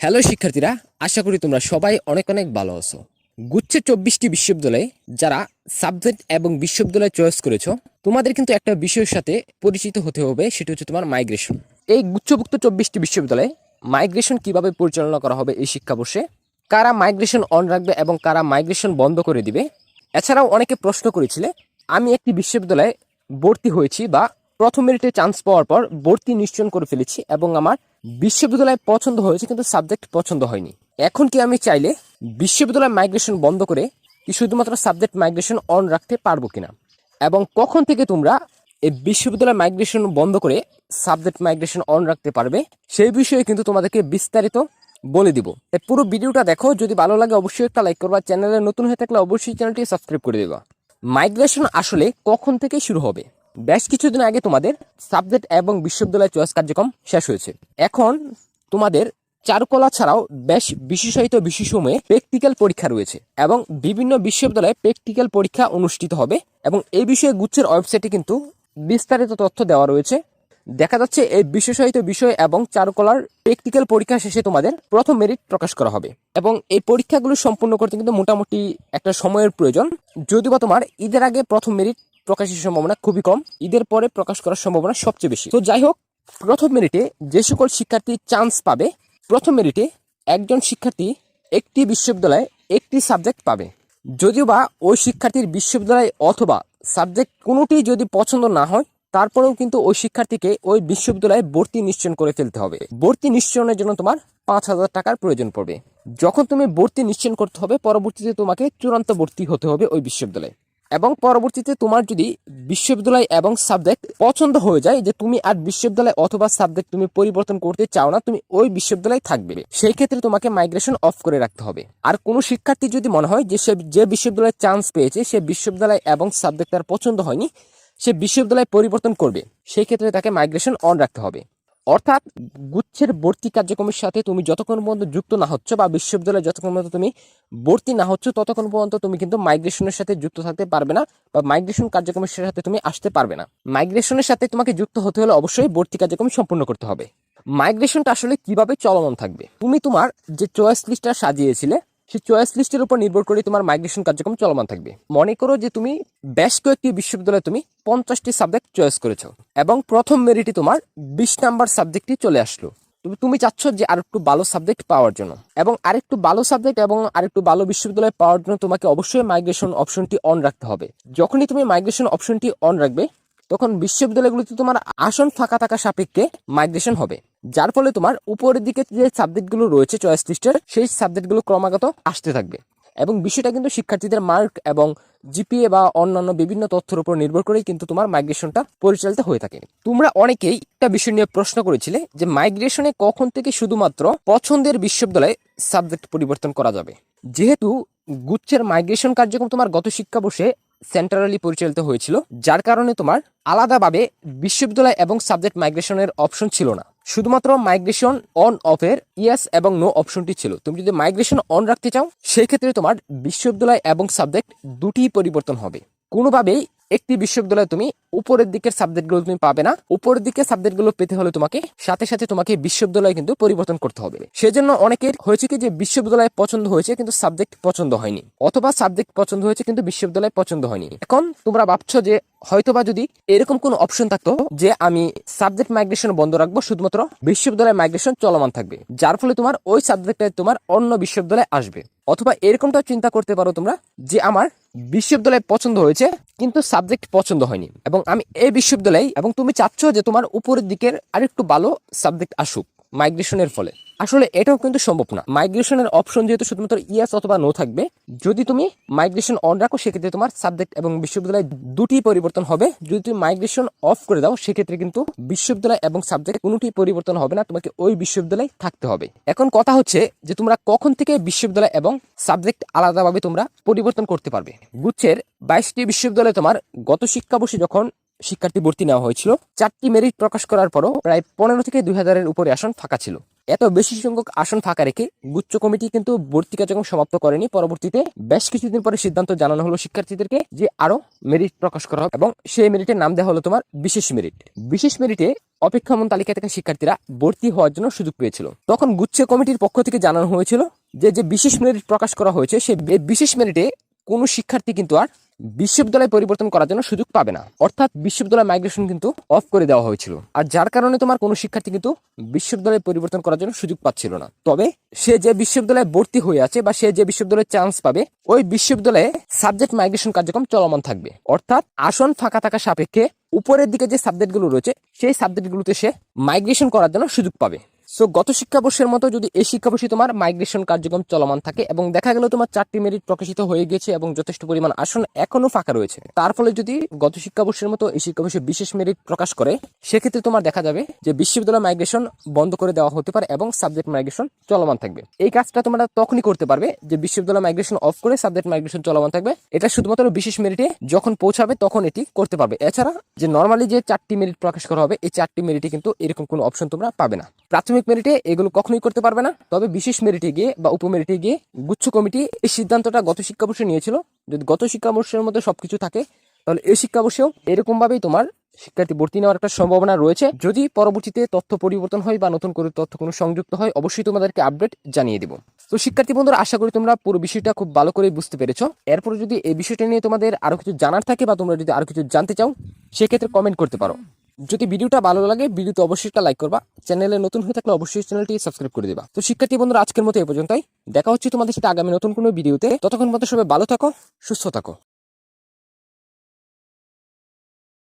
Hello শিক্ষার্থীরা, আশা করি তোমরা সবাই অনেক অনেক ভালো আছো। গুচ্ছে চব্বিশটি বিশ্ববিদ্যালয়ে যারা সাবজেক্ট এবং বিশ্ববিদ্যালয় চয়েস করেছ, তোমাদের কিন্তু একটা বিষয়ের সাথে পরিচিত হতে হবে, সেটা হচ্ছে তোমার মাইগ্রেশন। এই গুচ্ছভুক্ত চব্বিশটি বিশ্ববিদ্যালয়ে মাইগ্রেশন কীভাবে পরিচালনা করা হবে এই শিক্ষাবর্ষে, কারা মাইগ্রেশন অন রাখবে এবং কারা মাইগ্রেশন বন্ধ করে দিবে? এছাড়াও অনেকে প্রশ্ন করেছিলে, আমি একটি বিশ্ববিদ্যালয়ে ভর্তি হয়েছি বা প্রথম মেরিটে চান্স পাওয়ার পর ভর্তি নিশ্চয়ন করে ফেলেছি এবং আমার বিশ্ববিদ্যালয় পছন্দ হয়েছে কিন্তু সাবজেক্ট পছন্দ হয়নি। এখন কি আমি চাইলে বিশ্ববিদ্যালয় মাইগ্রেশন বন্ধ করে কি শুধুমাত্র সাবজেক্ট মাইগ্রেশন অন রাখতে পারব কিনা? এবং কখন থেকে তোমরা এই বিশ্ববিদ্যালয় মাইগ্রেশন বন্ধ করে সাবজেক্ট মাইগ্রেশন অন রাখতে পারবে, সেই বিষয়ে কিন্তু তোমাদেরকে বিস্তারিত বলে দিব। এই পুরো ভিডিওটা দেখো, যদি ভালো লাগে অবশ্যই একটা লাইক করবা। চ্যানেলে নতুন হয়ে থাকলে অবশ্যই চ্যানেলটি সাবস্ক্রাইব করে দেবা। মাইগ্রেশন আসলে কখন থেকে শুরু হবে? বেশ কিছুদিন আগে তোমাদের সাবজেক্ট এবং বিশ্ববিদ্যালয় চয়েস কার্যক্রম শেষ হয়েছে। এখন তোমাদের চারুকলা ছাড়াও বেশ বিশেষায়িত বিষয়সমূহে প্র্যাকটিক্যাল পরীক্ষা রয়েছে এবং বিভিন্ন বিশ্ববিদ্যালয়ে প্র্যাকটিক্যাল পরীক্ষা অনুষ্ঠিত হবে এবং এই বিষয়ে গুচ্ছের ওয়েবসাইটে কিন্তু বিস্তারিত তথ্য দেওয়া রয়েছে। দেখা যাচ্ছে এই বিশেষায়িত বিষয় এবং চারুকলার প্র্যাকটিক্যাল পরীক্ষা শেষে তোমাদের প্রথম মেরিট প্রকাশ করা হবে এবং এই পরীক্ষাগুলো সম্পূর্ণ করতে কিন্তু মোটামুটি একটা সময়ের প্রয়োজন। যদিও বা তোমার ঈদের আগে প্রথম মেরিট প্রকাশের সম্ভাবনা খুবই কম। ঈদের পরে প্রকাশ করার সম্ভাবনা সবচেয়ে বেশি। তো যাই হোক, প্রথম মেরিটে যে সকল শিক্ষার্থী চান্স পাবে, প্রথম মেরিটে একজন শিক্ষার্থী একটি বিশ্ববিদ্যালয়ে একটি সাবজেক্ট পাবে। যদিও বা ওই শিক্ষার্থীর বিশ্ববিদ্যালয় অথবা সাবজেক্ট কোনোটি যদি পছন্দ না হয়, তারপরেও কিন্তু ওই শিক্ষার্থীকে ওই বিশ্ববিদ্যালয়ে ভর্তি নিশ্চয়ন করে ফেলতে হবে। ভর্তি নিশ্চয়নের জন্য তোমার পাঁচ হাজার টাকার প্রয়োজন পড়বে। যখন তুমি ভর্তি নিশ্চয়ন করতে হবে, পরবর্তীতে তোমাকে চূড়ান্ত ভর্তি হতে হবে ওই বিশ্ববিদ্যালয়ে। এবং পরবর্তীতে তোমার যদি বিশ্ববিদ্যালয় এবং সাবজেক্ট পছন্দ হয়ে যায় যে তুমি আর বিশ্ববিদ্যালয় অথবা সাবজেক্ট তুমি পরিবর্তন করতে চাও না, তুমি ওই বিশ্ববিদ্যালয়ে থাকবে। সেই ক্ষেত্রে তোমাকে মাইগ্রেশন অফ করে রাখতে হবে। আর কোনো শিক্ষার্থী যদি মনে হয় যে সে যে বিশ্ববিদ্যালয়ে চান্স পেয়েছে, সে বিশ্ববিদ্যালয় এবং সাবজেক্ট তার পছন্দ হয়নি, সে বিশ্ববিদ্যালয় পরিবর্তন করবে, সেই ক্ষেত্রে তাকে মাইগ্রেশন অন রাখতে হবে। অর্থাৎ গুচ্ছের ভর্তি কার্যক্রমের সাথে তুমি যতক্ষণ পর্যন্ত যুক্ত না হচ্ছ বা বিশ্ববিদ্যালয়ে যতক্ষণ পর্যন্ত তুমি ভর্তি না হচ্ছ, ততক্ষণ পর্যন্ত তুমি কিন্তু মাইগ্রেশনের সাথে যুক্ত থাকতে পারবে না বা মাইগ্রেশন কার্যক্রমের সাথে তুমি আসতে পারবে না। মাইগ্রেশনের সাথে তোমাকে যুক্ত হতে হলে অবশ্যই ভর্তি কার্যক্রম সম্পূর্ণ করতে হবে। মাইগ্রেশনটা আসলে কীভাবে চলমান থাকবে? তুমি তোমার যে চয়েস লিস্টটা সাজিয়েছিলে সেই চয়েস লিস্টের উপর নির্ভর করে তোমার মাইগ্রেশন কার্যক্রম চলমান থাকবে। মনে করো যে তুমি বেশ কয়েকটি বিশ্ববিদ্যালয়ে তুমি পঞ্চাশটি সাবজেক্ট চয়েস করেছ এবং প্রথম মেরিটে তোমার বিশ নাম্বার সাবজেক্টটি চলে আসলো। তুমি চাচ্ছ যে আরেকটু ভালো সাবজেক্ট পাওয়ার জন্য এবং আরেকটু ভালো সাবজেক্ট এবং আরেকটু ভালো বিশ্ববিদ্যালয় পাওয়ার জন্য তোমাকে অবশ্যই মাইগ্রেশন অপশনটি অন রাখতে হবে। যখনই তুমি মাইগ্রেশন অপশনটি অন রাখবে তখন বিশ্ববিদ্যালয়গুলিতে তোমার আসন ফাঁকা থাকা সাপেক্ষে মাইগ্রেশন হবে। যার ফলে তোমার উপরের দিকে যে সাবজেক্টগুলো রয়েছে চয়েস লিস্টের, সেই সাবজেক্টগুলো ক্রমাগত আসতে থাকবে। এবং বিষয়টা কিন্তু শিক্ষার্থীদের মার্ক এবং জিপিএ বা অন্যান্য বিভিন্ন তথ্যের উপর নির্ভর করেই কিন্তু তোমার মাইগ্রেশনটা পরিচালিত হয়ে থাকে। তোমরা অনেকেই একটা বিষয় নিয়ে প্রশ্ন করেছিলে যে মাইগ্রেশনে কখন থেকে শুধুমাত্র পছন্দের বিশ্ববিদ্যালয়ে সাবজেক্ট পরিবর্তন করা যাবে। যেহেতু গুচ্ছের মাইগ্রেশন কার্যক্রম তোমার গত শিক্ষাবর্ষে সেন্ট্রালি পরিচালিত হয়েছিল, যার কারণে তোমার আলাদাভাবে বিশ্ববিদ্যালয় এবং সাবজেক্ট মাইগ্রেশনের অপশন ছিল না। শুধুমাত্র মাইগ্রেশন অন অফের ইয়েস এবং নো অপশনটি ছিল। তুমি যদি মাইগ্রেশন অন রাখতে চাও সেই ক্ষেত্রে তোমার বিশ্ববিদ্যালয় এবং সাবজেক্ট দুটি পরিবর্তন হবে। কোনোভাবেই একটি বিশ্ববিদ্যালয়ে তুমি উপরের দিকের সাবজেক্টগুলো তুমি পাবে না। উপরের দিকের সাবজেক্টগুলো পেতে হলে তোমাকে, সাথে সাথে তোমাকে বিশ্ববিদ্যালয় কিন্তু পরিবর্তন করতে হবে। সেজন্য অনেকের হয়েছে কি যে বিশ্ববিদ্যালয় পছন্দ হয়েছে কিন্তু সাবজেক্ট পছন্দ হয়নি, অথবা সাবজেক্ট পছন্দ হয়েছে কিন্তু বিশ্ববিদ্যালয় পছন্দ হয়নি। এখন তোমরা ভাবছ যে হয়তোবা যদি এরকম কোন অপশন থাকতো যে আমি সাবজেক্ট মাইগ্রেশন বন্ধ রাখব, শুধুমাত্র বিশ্ববিদ্যালয় মাইগ্রেশন চলমান থাকবে, যার ফলে তোমার ওই সাবজেক্টে তোমার অন্য বিশ্ববিদ্যালয়ে আসবে। অথবা এরকমটাও চিন্তা করতে পারো তোমরা যে আমার বিশ্ববিদ্যালয় পছন্দ হয়েছে, কিন্তু সাবজেক্ট পছন্দ হয়নি। এবং আমি এই বিশ্ববিদ্যালয়ে, এবং তুমি চাচ্ছ যে তোমার উপরের দিকের আরেকটু ভালো সাবজেক্ট আসুক মাইগ্রেশনের ফলে। আসলে এটাও কিন্তু সম্ভব না। মাইগ্রেশনের অপশন যেহেতু শুধুমাত্র ইয়াস অথবা নো থাকবে, যদি তুমি মাইগ্রেশন অন রাখো, সেক্ষেত্রে তোমার সাবজেক্ট এবং বিশ্ববিদ্যালয় দুটি পরিবর্তন হবে। যদি তুমি মাইগ্রেশন অফ করে দাও, সেক্ষেত্রে কিন্তু বিশ্ববিদ্যালয় এবং সাবজেক্ট কোনোটি পরিবর্তন হবে না, তোমাকে ওই বিশ্ববিদ্যালয়ে থাকতে হবে। এখন কথা হচ্ছে যে তোমরা কখন থেকে বিশ্ববিদ্যালয় এবং সাবজেক্ট আলাদাভাবে তোমরা পরিবর্তন করতে পারবে। গুচ্ছের বাইশটি বিশ্ববিদ্যালয়ে তোমার গত শিক্ষাবর্ষে যখন শিক্ষার্থী ভর্তি নেওয়া হয়েছিল, চারটি মেরিট প্রকাশ করার পরও প্রায় পনেরো থেকে দুই হাজারের উপরে আসন ফাঁকা ছিল। এত বেশি সংখ্যক আসন ফাঁকা রেখে গুচ্ছ কমিটি কিন্তু ভর্তি কার্যক্রম সমাপ্ত করেনি, পরবর্তীতে বেশ কিছুদিন পরে সিদ্ধান্ত জানানো হলো শিক্ষার্থীদেরকে যে আরও মেরিট প্রকাশ করা হবে এবং সেই মেরিটের নাম দেওয়া হলো তোমার বিশেষ মেরিট বিশেষ মেরিটে অপেক্ষামন তালিকা থেকে শিক্ষার্থীরা ভর্তি হওয়ার জন্য সুযোগ পেয়েছিল। তখন গুচ্ছ কমিটির পক্ষ থেকে জানানো হয়েছিল যে যে বিশেষ মেরিট প্রকাশ করা হয়েছে বে- বিশেষ মেরিটে কোনো শিক্ষার্থী কিন্তু আর বিশ্ববিদ্যালয় পরিবর্তন করার জন্য সুযোগ পাবে না। অর্থাৎ বিশ্ববিদ্যালয় মাইগ্রেশন কিন্তু অফ করে দেওয়া হয়েছিল। আর যার কারণে তোমার কোনো শিক্ষার্থী কিন্তু বিশ্ববিদ্যালয় পরিবর্তন করার জন্য সুযোগ পাচ্ছিল না। তবে সে যে বিশ্ববিদ্যালয়ে ভর্তি হয়ে আছে বা সে যে বিশ্ববিদ্যালয়ে চান্স পাবে, ওই বিশ্ববিদ্যালয়ে সাবজেক্ট মাইগ্রেশন কার্যক্রম চলমান থাকবে। অর্থাৎ আসন ফাঁকা থাকা সাপেক্ষে উপরের দিকে যে সাবজেক্টগুলো রয়েছে, সেই সাবজেক্টগুলোতে সে মাইগ্রেশন করার জন্য সুযোগ পাবে। সো গত শিক্ষাবর্ষের মতো যদি এই শিক্ষাবর্ষে তোমার মাইগ্রেশন কার্যক্রম চলমান থাকে এবং দেখা গেল তোমার চারটি মেরিট প্রকাশিত হয়ে গেছে এবং যথেষ্ট পরিমাণ আসন এখনও ফাঁকা রয়েছে, তার ফলে যদি গত শিক্ষাবর্ষের মতো এই শিক্ষাবর্ষে বিশেষ মেরিট প্রকাশ করে, সেক্ষেত্রে তোমার দেখা যাবে যে বিশ্ববিদ্যালয় মাইগ্রেশন বন্ধ করে দেওয়া হতে পারে এবং সাবজেক্ট মাইগ্রেশন চলমান থাকবে। এই কাজটা তোমরা তখনই করতে পারবে যে বিশ্ববিদ্যালয় মাইগ্রেশন অফ করে সাবজেক্ট মাইগ্রেশন চলমান থাকবে। এটা শুধুমাত্র বিশেষ মেরিটে যখন পৌঁছাবে তখন এটি করতে পারবে। এছাড়া যে নর্মালি যে চারটি মেরিট প্রকাশ করা হবে, এই চারটি মেরিটে কিন্তু এরকম কোনো অপশন তোমরা পাবে না। প্রাথমিক মেরিটে এগুলো কখনোই করতে পারবে না। তবে বিশেষ মেরিটে গিয়ে বা উপমেরিটে গিয়ে গুচ্ছ কমিটি এই সিদ্ধান্তটা গত শিক্ষাবর্ষে নিয়েছিল। যদি গত শিক্ষাবর্ষের মধ্যে সবকিছু থাকে, তাহলে এই শিক্ষাবর্ষেও এরকম ভাবেই তোমার শিক্ষার্থী ভর্তি নেওয়ার একটা সম্ভাবনা রয়েছে। যদি পরবর্তীতে তথ্য পরিবর্তন হয় বা নতুন করে তথ্য কোনো সংযুক্ত হয়, অবশ্যই তোমাদেরকে আপডেট জানিয়ে দিব। তো শিক্ষার্থী বন্ধুরা, আশা করি তোমরা পুরো বিষয়টা খুব ভালো করে বুঝতে পেরেছ। এরপরে যদি এই বিষয়টা নিয়ে তোমাদের আরও কিছু জানার থাকে বা তোমরা যদি আরও কিছু জানতে চাও, সেক্ষেত্রে কমেন্ট করতে পারো। যদি ভিডিওটা ভালো লাগে, ভিডিওতে অবশ্যই একটা লাইক করবা। চ্যানেলে নতুন হয়ে থাকলে অবশ্যই চ্যানেলটি সাবস্ক্রাইব করে দেবা। তো শিক্ষার্থী বন্ধুরা, আজকের মতো এই পর্যন্তই। দেখা হচ্ছে তোমাদের সাথে আগামী নতুন কোনো ভিডিওতে। ততক্ষণ পর্যন্ত সবাই ভালো থাকো, সুস্থ থাকো।